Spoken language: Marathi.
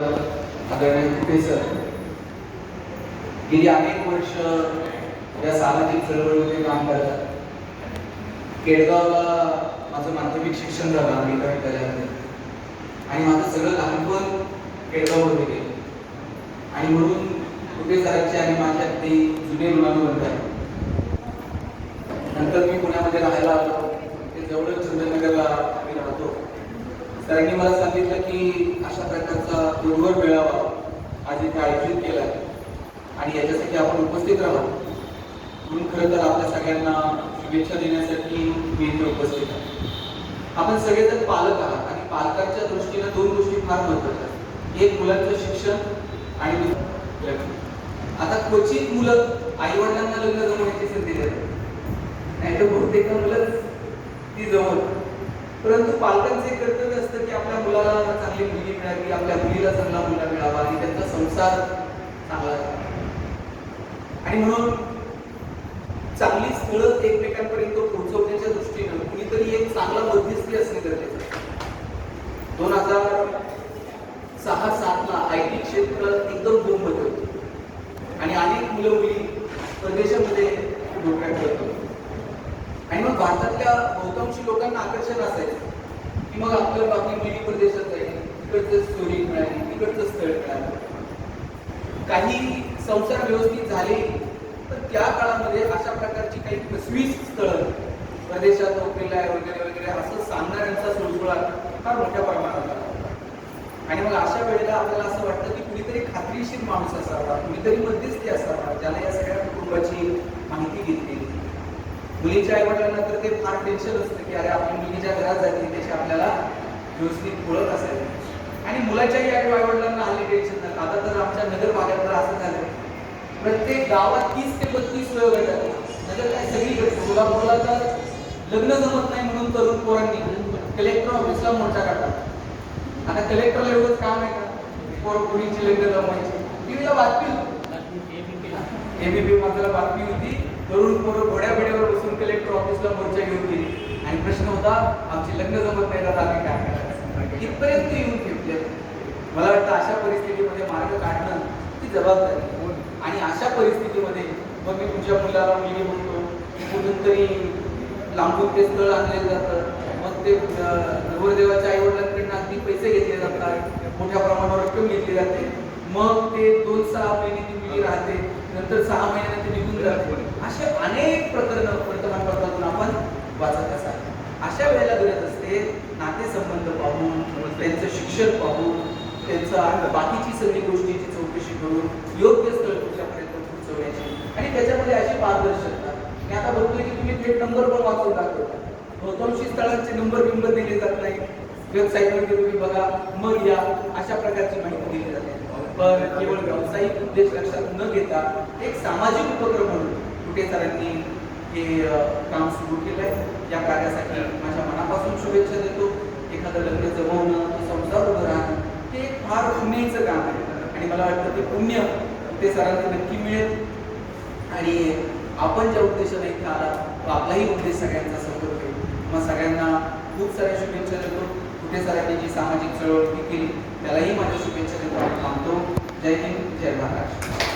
आदरणीय कुठे सर? गेली अनेक वर्ष या सामाजिक चळवळीमध्ये काम करतात. केडगावला माझं माध्यमिक शिक्षण झालं आम्ही विद्यालयामध्ये. आणि माझं सगळं लहानपण केडगावमध्ये गेलं. आणि म्हणून कुठे सरांचे आणि माझ्या ते जुने ऋणानुबंध आहे नंतर मी पुण्यामध्ये राहायला आलो. ते जवळच चंद्रनगरला आम्ही राहतो. सरांनी मला सांगितलं की अशा प्रकारचा दुर्गड मेळावा तिथे आयोजित केला. आहे आणि याच्यासाठी आपण उपस्थित राहू. म्हणून खरं तर आपल्या सगळ्यांना शुभेच्छा देण्यासाठी मी इथे उपस्थित आहे. आपण सगळेजण पालक आहात आणि पालकांच्या दृष्टीने दोन गोष्टी फार महत्त्वाच्या आहेत. एक मुलांचं शिक्षण आणि लग्न. आता क्वचित मुलं आई वडिलांना लग्न जमवण्याची संधी देतात. नाही तर बहुतेक मुलं ती जमवत परंतु पालकांचे कर्तव्य असतं की चांगली आपल्या मुलीला चांगला मुलगा मिळावा आणि त्यांचा संसार चांगला आणि म्हणून चांगली स्थळं एकमेकांपर्यंत पोहोचवण्याच्या दृष्टीनं कुणीतरी एक चांगला मध्यस्थी असणे गरजेचं दोन हजार सहा सातला आय टी क्षेत्र एकदम बूममध्ये होते. आणि अनेक मुलं मुली परदेशामध्ये नोकऱ्या करत होते. आणि मग भारतातल्या बहुतांशी लोकांना आकर्षण असायचं की मग आपल्या बाकी मुली परदेशात तिकडचं स्टोरी मिळाली तिकडचं स्थळ मिळालं काही संसार व्यवस्थित झाले तर त्या काळामध्ये अशा प्रकारची काही फसवीस स्थळं प्रदेशात नोकरीला आहे वगैरे वगैरे असं सांगणाऱ्यांचा सुळसुळा फार मोठ्या प्रमाणात आला आणि मग अशा वेळेला आपल्याला असं वाटतं की कुणीतरी खात्रीशीर माणूस असावा कुणीतरी मध्यस्थी असावा ज्याला या सगळ्या कुटुंबाची माहिती घेतली. मुलीच्या आई वडिलांना तर ते फार टेन्शन असतं की अरे आपली मुलीच्या घरात जाते त्याची आपल्याला व्यवस्थित ओळख असायला आणि मुलाच्याही आई वडिलांना हल्ली टेन्शन नाही. आता तर आमच्या नगर भागात तर असं झालं प्रत्येक गावात तीस ते बत्तीस वेळ आहे नगर काय सगळीकडे. सोलापूरला तर लग्न जमत नाही म्हणून तरुण पोरांनी कलेक्टर ऑफिसला मोर्चा काढला. आता कलेक्टरला एवढंच काम आहे का? पोर पुरीची लग्न जमवायची. टीव्हीला बातमी होती. एबीपी मधला बातमी होती. तरुण पोरं घोड्या बसून कलेक्टर ऑफिसला मोर्चा घेऊन गेली. आणि प्रश्न होता आमची लग्न जमत नाही तर आम्ही काय करायचं? इथपर्यंत येऊन ठेवले मला वाटतं अशा परिस्थितीमध्ये मार्ग काढणं ती जबाबदारी आहे. आणि अशा परिस्थितीमध्ये मग मी तुमच्या मुलाला मुलगी म्हणतो कुठून तरी लांबून ते स्थळ आणले जातं. मग ते नवरदेवाच्या आई वडिलांकडनं अगदी पैसे घेतले जातात. मोठ्या प्रमाणावर रक्कम घेतली जाते. मग ते दोन सहा महिने ती मुलगी राहते. नंतर सहा महिन्याने ते निघून जाते. असे अनेक प्रकरण वर्तमानपत्रातून आपण वाचत असाल अशा वेळेला गरज असते नातेसंबंध पाहून शिक्षण पाहून त्यांचा बाकीची सगळी गोष्टीची चौकशी करून योग्य स्थळ तुमच्यापर्यंत पोहोचवण्याची. आणि त्याच्यामध्ये अशी पारदर्शकता. मी आता बघतोय की तुम्ही थेट नंबर पण वाचून दाखवता. बहुतांशी स्थळांचे नंबर बिंबर दिले जात नाही वेबसाईटवरती तुम्ही बघा मग या अशा प्रकारची माहिती दिली जाते. पण केवळ व्यावसायिक उद्देश लक्षात न घेता एक सामाजिक उपक्रम म्हणून कुठे सरांनी हे काम सुरू केलंय. या कार्यासाठी माझ्या मनापासून शुभेच्छा देतो. एखादं लग्न जमवणं तो संसार उभं राहणं हे एक फार पुण्याचं काम आहे आणि मला वाटतं ते पुण्य ते सरांना नक्की मिळेल. आणि आपण ज्या उद्देशाने इथे आला तो आपलाही उद्देश सगळ्यांचा सफल होईल मग सगळ्यांना खूप साऱ्या शुभेच्छा देतो. कुठे सरांनी जी सामाजिक चळवळ केली त्यालाही माझ्या शुभेच्छा देतो. थांबतो. जय हिंद जय महाराष्ट्र.